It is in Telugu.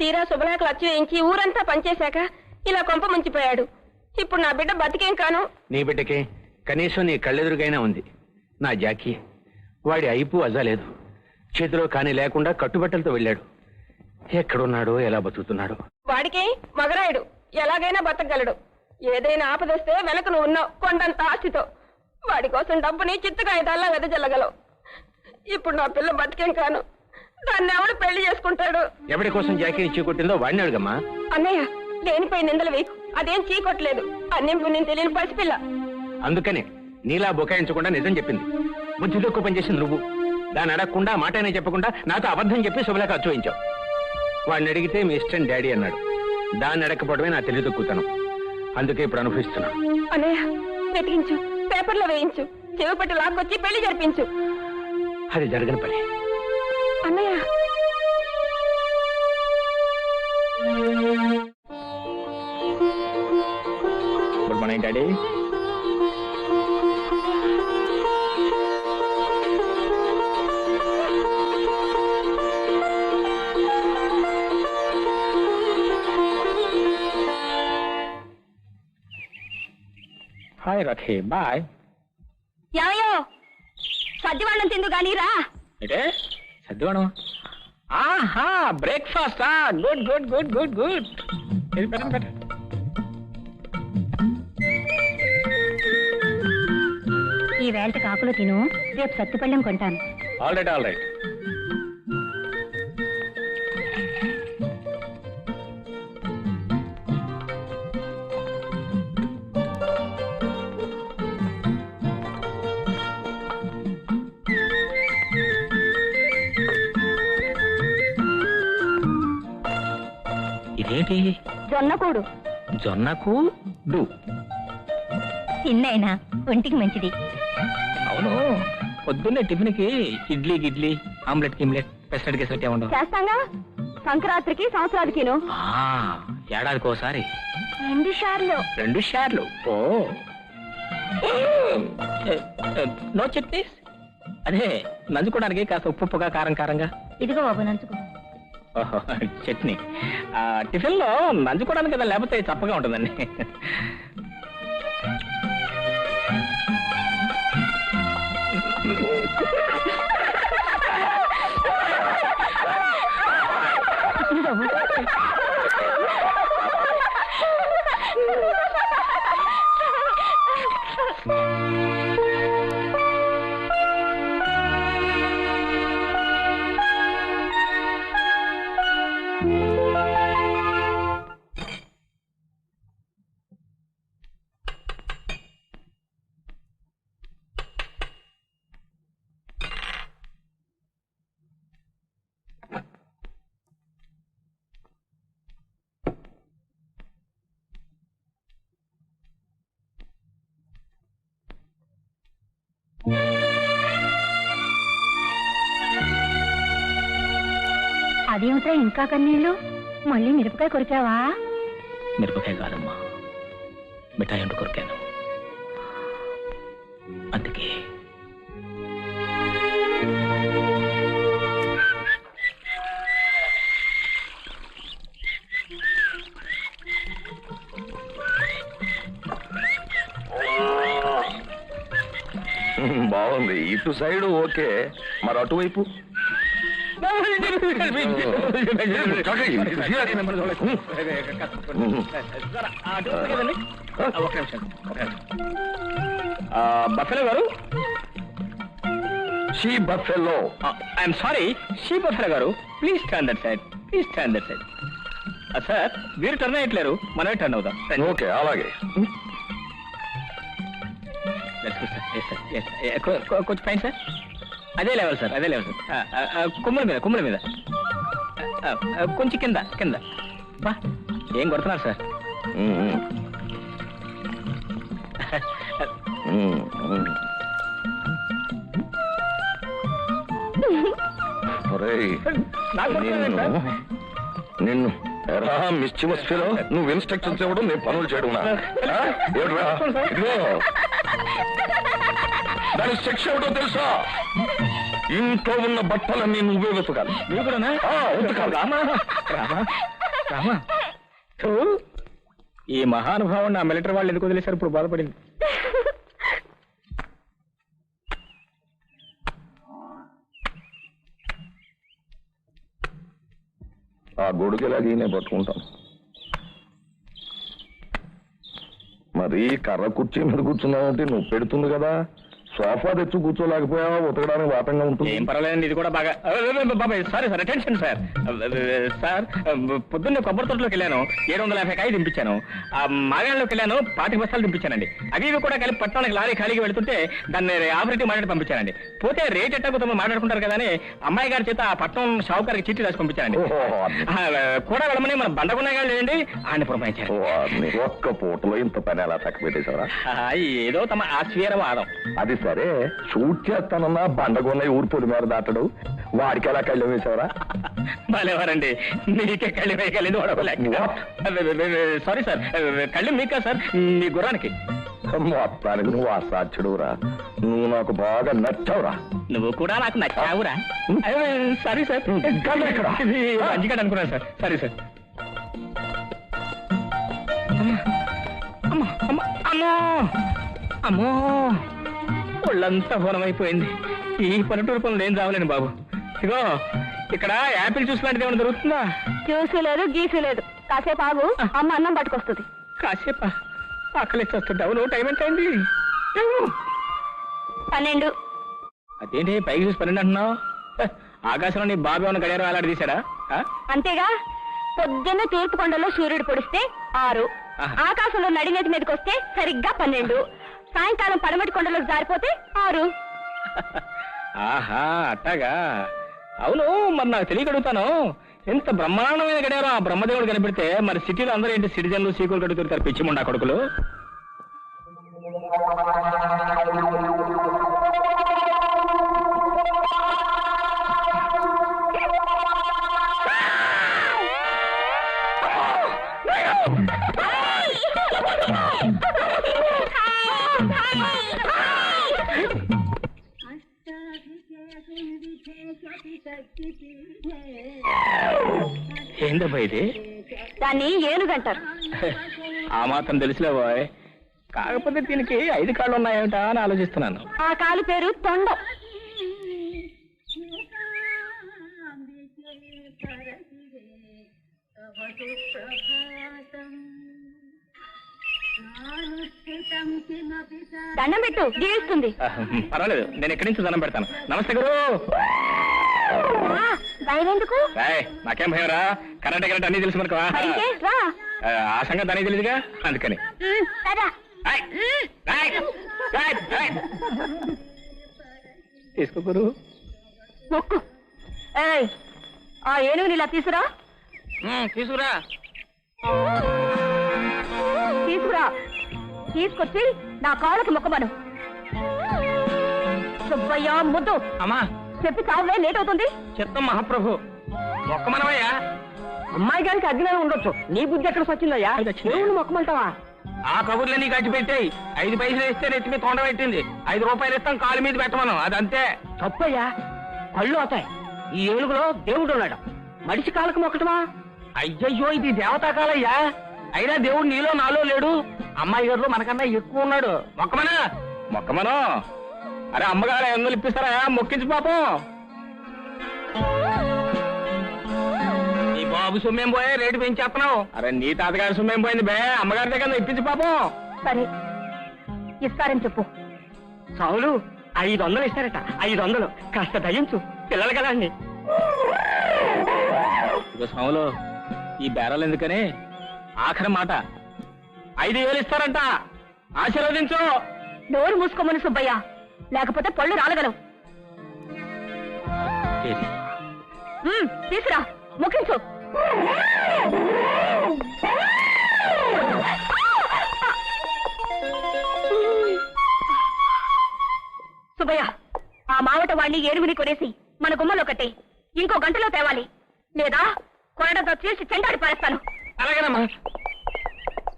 తీరా శుభలేఖలు వచ్చి వేయించి ఊరంతా పనిచేశాక ఇలా కొంప ముంచిపోయాడు. ఇప్పుడు నా బిడ్డ బతికేం కాను? నీ బిడ్డకి కనీసం నీ కళ్ళెదురుగైనా ఉంది. నా జాకీ వాడి అయిపు అజాలేదు చేతిలో కాని లేకుండా కట్టుబట్టలతో వెళ్ళాడు. ఎక్కడున్నాడో ఎలా బతుకుతున్నాడో. వాడికి మగరాయుడు ఎలాగైనా బతకగలడు. ఏదైనా ఆపదొస్తే వెనక నువ్వు ఉన్నావు కొండంత ఆస్తితో. వాడి కోసం డబ్బుని చిత్తకాయదాల్లా వెదజల్లగలవు. ఇప్పుడు నా పిల్ల బతికేం కాను? దాన్ని ఎవడు పెళ్ళి చేసుకుంటాడు? ఎవడి కోసం జాకీని చీకొట్టిందో వాడిని అడుగమ్మా. అన్నయ్య లేనిపై నిందలు వేయకు. అదేం చీకొట్టలేదు. అన్యం పుణ్యం తెలియని పసిపిల్ల అందుకనే నీలా బుకాయించకుండా నిజం చెప్పింది. బుద్ధి తక్కువ పనిచేసింది నువ్వు. దాన్ని అడగకుండా మాటనే చెప్పకుండా నాతో అబద్ధం చెప్పి శుభలేఖ అచ్చోయించావు వాడిని అడిగితే మీ ఇష్టం డాడీ అన్నాడు. దాన్ని అడగకపోవడమే నా తెలివి తక్కువతనం అందుకే ఇప్పుడు అనుభవిస్తున్నా. అన్నయ్య వెతికించు. పేపర్లో వేయించు. చెవి పట్టి లాక్కొచ్చి పెళ్ళి జరిపించు. అది జరగని పని. అన్నయ్య. Good morning daddy. హాయ్ రఖే బాయ్. యాయో. సద్దివాళ్ళం తిందు గాని రా. అంటే సర్దివాణం ఆహా breakfast good good good good good ఇది పెట్టండి పెట్టండి. ఈ వేళ కాకులు తిను రేపు సత్తుపళ్ళెం కొంటాను. ఆల్ రైట్ ఆల్ రైట్ ఇదేంటి జొన్నకూడు. జొన్నకు? డు. తిన్నైనా ఒంటికి మంచిది. అవును. పొద్దున్నే టిఫిన్కి ఇడ్లీ గిడ్లీ ఆమ్లెట్ గిమ్లెట్ పెసరట్ గిసరట్ ఏముండవు చేస్తాంగా? సంక్రాంతికి సంవత్సరాదికిను. ఆ, ఏడాదికి ఒకసారి రెండు సార్లు రెండు షార్లు? ఓ. నో చట్నీస్ అదే నంచుకోవడానికి కాస్త ఉప్పు ఉప్పుగా కారం కారంగా. ఇదిగో బాబు నంచుకో. చట్నీ. ఆ, టిఫిన్లో నంచుకోవడానికి కదా లేకపోతే చప్పగా ఉంటుందండి. అదేమిటా ఇంకా కన్నీళ్ళు? మళ్ళీ మిరపకాయ కొరికావా? మిరపకాయ కాదమ్మా. మిఠాయి అంటూ కొరికాను. అందుకే. బాగుంది. ఇటు సైడ్ ఓకే. మరి అటువైపు? బఫెలో గారు? She buffalo. I'm sorry she buffalo గారు. Please turn that side please turn that side. Sir మీరు టర్న్ అయ్యట్లేరు మనమే టర్న్ అవుదాం. ఓకే అలాగే. కొంచెం పైన సార్. అదే లెవెల్ సార్ అదే లెవెల్ సార్ కొమ్ముల మీద కొమ్ముల మీద. కొంచెం కింద కింద. బా ఏం కొడుతున్నారు సార్ నిన్ను ఎరా మిస్చిమస్ ఫీలో నువ్వు ఇన్స్ట్రక్షన్స్ ఇవ్వడం నేను పనులు చేయడం దాని శిక్ష ఏమిటో తెలుసా? ఇంట్లో ఉన్న బట్టలన్నీ నువ్వే వెతకాలి. మీరు కూడా ఆ, ఉతకాలి. రామా రామా రామా. ఈ మహానుభావం నా మిలిటరీ వాళ్ళు ఎందుకు వదిలేశారు? ఇప్పుడు బాధపడింది. ఆ గొడుగులాగి నేను పట్టుకుంటాను. మరి కర్ర కుర్చీ మీద కూర్చున్నావంటే నువ్వు పెడుతుంది కదా? సోఫా తెచ్చి కూర్చోలేకపోయావా? ఉతకడానికి వాటంగా ఉంటుంది. ఏం పర్వాలేదండి ఇది కూడా బాగా బాబాయ్ sorry sir attention sir. Sir పొద్దున్నే కొబ్బరి తోటలోకి వెళ్ళాను. ఏడు వందల యాభై కాయ దింపించాను ఆ మాగాళ్ళలోకి వెళ్ళాను పాతిక బస్తాలు దింపించానండి అవి ఇవి కూడా కలిపి పట్టణానికి లారీ ఖాళీగా వెళ్తుంటే దాన్ని ఆపరేటివ్ మాట్లాడి పంపించానండి. పోతే రేట్ ఎట్టా తమ మాట్లాడుకుంటారు కదా అని అమ్మాయి గారి చేత ఆ పట్నం షావుకారికి చిట్టి రాసి పంపించానండి. కూడా వెళ్ళమని మన బండకున్నాగా లేండి ఆయన పురమాయించారు. ఒక్క పూటలో ఇంత పని పెట్టేశారా ఆ, ఏదో తమ ఆశ్చర్యవాదం అది సరే షూట్ చేస్తానన్నా బండగొన్న ఊరు పొలి మీద దాటడు. వాడికి ఎలా కళ్ళు వేసావరా? భలేవారండి. మీకే కళ్ళు వేయగలింది? Sorry sir. కళ్ళు మీకా సార్? మీ గుర్రానికి. మొత్తానికి నువ్వు అసాధ్యుడురా నువ్వు నాకు బాగా నచ్చావురా. నువ్వు కూడా నాకు నచ్చావురా. Sorry sir. మంచిగా అనుకున్నాను సార్. Sorry sir. అమ్మో అమ్మో అమ్మో. అమ్మో. ఒళ్ళంతా అయిపోయింది ఈ పల్లెటూరు పనులు ఏం రావలేను బాబు. ఇగో ఇక్కడ యాపిల్ జ్యూస్ లాంటిది ఏమైనా దొరుకుతుందా? జ్యూసు లేదు గీసు లేదు. కాసేపు ఆగు అమ్మ అన్నం పట్టుకొస్తుంది. కాసేపా? ఆకలి వస్తుంటావు. నువ్వు టైం ఎంత అయింది? పన్నెండు. అదేంటి పైకి చూసి పన్నెండు అంటున్నావు? ఆకాశంలో నీ బాబు ఏమైనా గడియారం వేలాడి తీశాడా? అంతేగా పొద్దున్న తూర్పు కొండలో సూర్యుడు పొడిస్తే ఆరు. ఆకాశంలో నడినేటి మీదకి వస్తే సరిగ్గా పన్నెండు. సాయంకాలం పడమటి కొండలోకి జారిపోతే ఆరు. ఆహా అట్టాగా. అవును మరి నాకు తెలియగడుగుతాను ఎంత బ్రహ్మాండమైన గడియారో ఆ బ్రహ్మదేవుడు కనిపెడితే మరి సిటీలో అందరూ ఏంటి సిటిజన్లు సీకులు కడుగుతారు పిచ్చిమండా కొడుకులు? ఏందబ్బా ఇది? దాన్ని ఏనుగంటారు ఆ మాత్రం తెలుసులే బాయ్. కాకపోతే దీనికి ఐదు కాళ్ళు ఉన్నాయేమిటా అని ఆలోచిస్తున్నాను. ఆ కాలు పేరు తొండం. దండం పెట్టు గీస్తుంది పర్వాలేదు నేను ఎక్కడి నుంచి దండం పెడతాను. నమస్తే గురు. భయం ఎందుకు నాకేం భయం రా? కరెంట్ కరెంట్ అన్ని తెలుసు మనకు ఆ, సంగతి అన్నీ తెలియదుగా అందుకని. తీసుకో గురు. మొక్కు. ఏయ్ ఆ ఏనుగుని ఇలా తీసురా తీసుకురా తీసుకురా. తీసుకొచ్చి నా కాళ్ళకి మొక్కమను. సుబ్బయ్య ముద్దు. అమ్మా. చెప్పి చావే లేట్ అవుతుంది. చిత్తం మహాప్రభు. ఒక్క మనమయ్యా అమ్మాయి గారికి అజ్ఞానం ఉండొచ్చు. నీ బుద్ధి ఎక్కడ వచ్చిందయ్యా. దేవుని మొక్కమంటావా? ఆ కబుర్లన్నీ గట్టి పెట్టాయి. ఐదు పైసలు ఇస్తే నెత్తి మీద తొండ పెట్టింది. ఐదు రూపాయలు ఇస్తాం కాలు మీద పెట్టమను. అదంతే. తప్పయ్యా. కళ్ళు అవుతాయి. ఈ ఏనుగులో దేవుడు ఉన్నాడు. మడిచి కాళ్ళకు మొక్కటమా? అయ్యయ్యో ఇది దేవతా కాలయ్యా. అయినా దేవుడు నీలో నాలో లేడు. అమ్మాయి గారు మనకన్నా ఎక్కువ ఉన్నాడు. మొక్కమనా? మొక్కమను? అరే అమ్మగారు ఎందుకు ఇప్పిస్తారా మొక్కించు పాపం. నీ బాబు సొమ్మేం పోయే? రేటు పెంచేస్తున్నావు అరే నీ తాతగారి సొమ్మేం పోయింది బే? అమ్మగారి దగ్గర ఇప్పించు పాపం. సరే. ఇస్తారని చెప్పు. సావులు ఐదు వందలు ఇస్తారట. ఐదు వందలు. కాస్త దయించు పిల్లలు కదా అండి. సాములు ఈ బేరాలు ఎందుకని? ఆఖరి మాట. ఐదు వేలు ఇస్తారంట. ఆశీర్వదించు. నోరు మూసుకోమని సుబ్బయ్య. లేకపోతే పళ్ళు రాలగలవు. ఉమ్, తీసురా. ముఖించు. సుబ్బయ్య ఆ మావట వాణ్ణి ఏనుగుని కొనేసి మన గుమ్మలో కట్టే ఇంకో గంటలో తేవాలి. లేదా కొరడంతో చేసి చెండాడి పారేస్తాను.